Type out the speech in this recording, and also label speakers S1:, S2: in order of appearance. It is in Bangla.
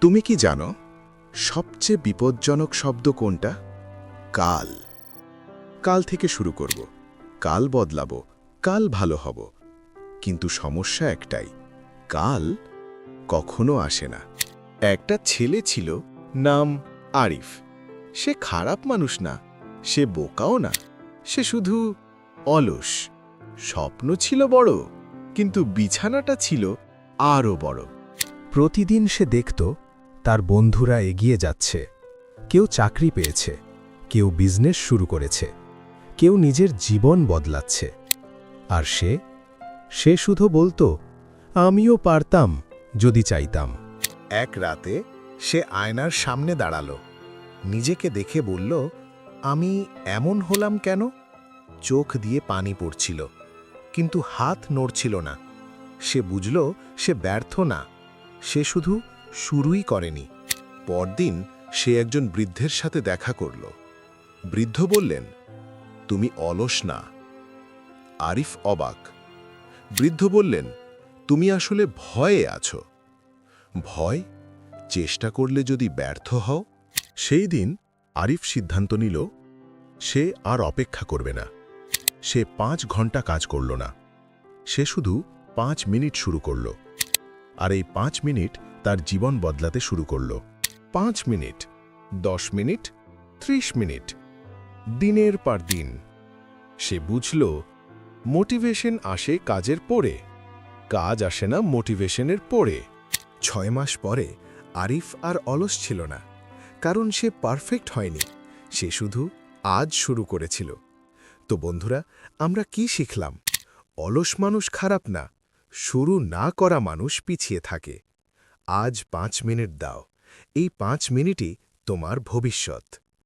S1: তুমি কি জানো সবচেয়ে বিপজ্জনক শব্দ কোনটা? কাল। কাল থেকে শুরু করব। কাল বদলাবো, কাল ভালো হব। কিন্তু সমস্যা একটাই, কাল কখনো আসে না। একটা ছেলে ছিল, নাম আরিফ। সে খারাপ মানুষ না, সে বোকাও না, সে শুধু অলস। স্বপ্ন ছিল বড়, কিন্তু বিছানাটা ছিল আরও বড়।
S2: প্রতিদিন সে দেখত তার বন্ধুরা এগিয়ে যাচ্ছে। কেউ চাকরি পেয়েছে, কেউ বিজনেস শুরু করেছে, কেউ নিজের জীবন বদলাচ্ছে। আর সে? সে শুধু বলতো, আমিও পারতাম, যদি চাইতাম।
S1: এক রাতে সে আয়নার সামনে দাঁড়াল। নিজেকে দেখে বলল, আমি এমন হলাম কেন? চোখ দিয়ে পানি পড়ছিল, কিন্তু হাত নড়ছিল না। সে বুঝল, সে ব্যর্থ না। সে শুধু শুরুই করেনি। পরদিন সে একজন বৃদ্ধের সাথে দেখা করল। বৃদ্ধ বললেন, তুমি অলস না। আরিফ অবাক। বৃদ্ধ বললেন, তুমি আসলে ভয়ে আছো। ভয়? চেষ্টা করলে যদি ব্যর্থ হও? সেই দিন আরিফ সিদ্ধান্ত নিল, সে আর অপেক্ষা করবে না। সে পাঁচ ঘণ্টা কাজ করল না। সে শুধু পাঁচ মিনিট শুরু করল। আর এই পাঁচ মিনিট তার জীবন বদলাতে শুরু করল। পাঁচ মিনিট, দশ মিনিট, ত্রিশ মিনিট, দিনের পর দিন। সে বুঝল, মোটিভেশন আসে কাজের পরে। কাজ আসে না মোটিভেশনের পরে। ছয় মাস পরে আরিফ আর অলস ছিল না, কারণ সে পারফেক্ট হয়নি। সে শুধু আজ শুরু করেছিল। তো বন্ধুরা, আমরা কি শিখলাম? অলস মানুষ খারাপ না, শুরু না করা মানুষ পিছিয়ে থাকে। আজ পাঁচ মিনিট দাও। এই পাঁচ মিনিটই তোমার ভবিষ্যৎ।